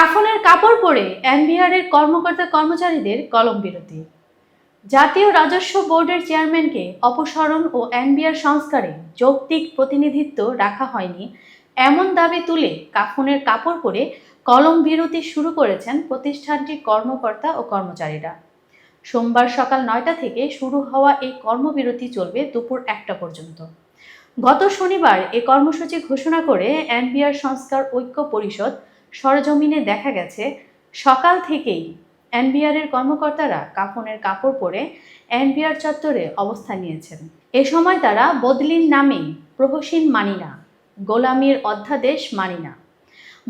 কাফনের কাপড় পরে এনবিআরের কর্মকর্তা কর্মচারীদের কলম বিরতি। জাতীয় রাজস্ব বোর্ডের চেয়ারম্যানকে অপসারণ ও এনবিআর সংস্কারে যৌক্তিক প্রতিনিধিত্ব রাখা হয়নি এমন দাবি তুলে কাফনের কাপড় পরে কলম বিরতি শুরু করেছেন প্রতিষ্ঠানটির কর্মকর্তা ও কর্মচারীরা। সোমবার সকাল নয়টা থেকে শুরু হওয়া এই কর্মবিরতি চলবে দুপুর একটা পর্যন্ত। গত শনিবার এ কর্মসূচি ঘোষণা করে এনবিআর সংস্কার ঐক্য পরিষদ সরজমিনে দেখা গেছে, সকাল থেকেই এনবিআরের কর্মকর্তারা কাফনের কাপড় পরে এনবিআর চত্বরে অবস্থান নিয়েছেন। এ সময় তারা বদলির নামে প্রহসীন মানি না গোলামির অধ্যাদেশ মানি না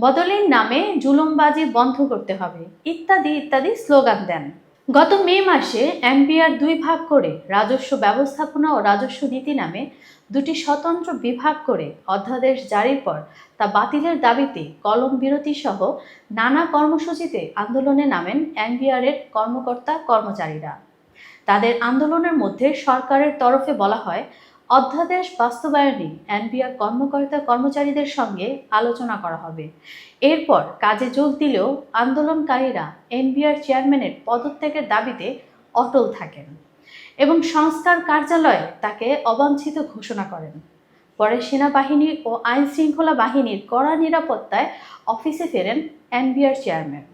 বদলির নামে জুলুমবাজি বন্ধ করতে হবে, ইত্যাদি ইত্যাদি স্লোগান দেন। গত মে মাসে এমবিআর দুই ভাগ করে রাজস্ব ব্যবস্থাপনা ও রাজস্ব নীতি নামে দুটি স্বতন্ত্র বিভাগ করে অধ্যাদেশ জারির পর তা বাতিলের দাবিতে কলম বিরতি সহ নানা কর্মসূচিতে আন্দোলনে নামেন এনবিআরের কর্মকর্তা কর্মচারীরা। তাদের আন্দোলনের মধ্যে সরকারের তরফে বলা হয় অধ্যাদেশ বাস্তবায়নে এনবিআর কর্মকর্তা কর্মচারীদের সঙ্গে আলোচনা করা হবে। এরপর কাজে যোগ দিলেও আন্দোলনকারীরা এনবিআর চেয়ারম্যানের পদত্যাগের দাবিতে অটল থাকেন এবং সংস্কার কার্যালয়ে তাকে অবাঞ্ছিত ঘোষণা করেন। পরে সেনাবাহিনী ও আইন শৃঙ্খলা বাহিনীর কড়া নিরাপত্তায় অফিসে ফেরেন এনবিআর চেয়ারম্যান।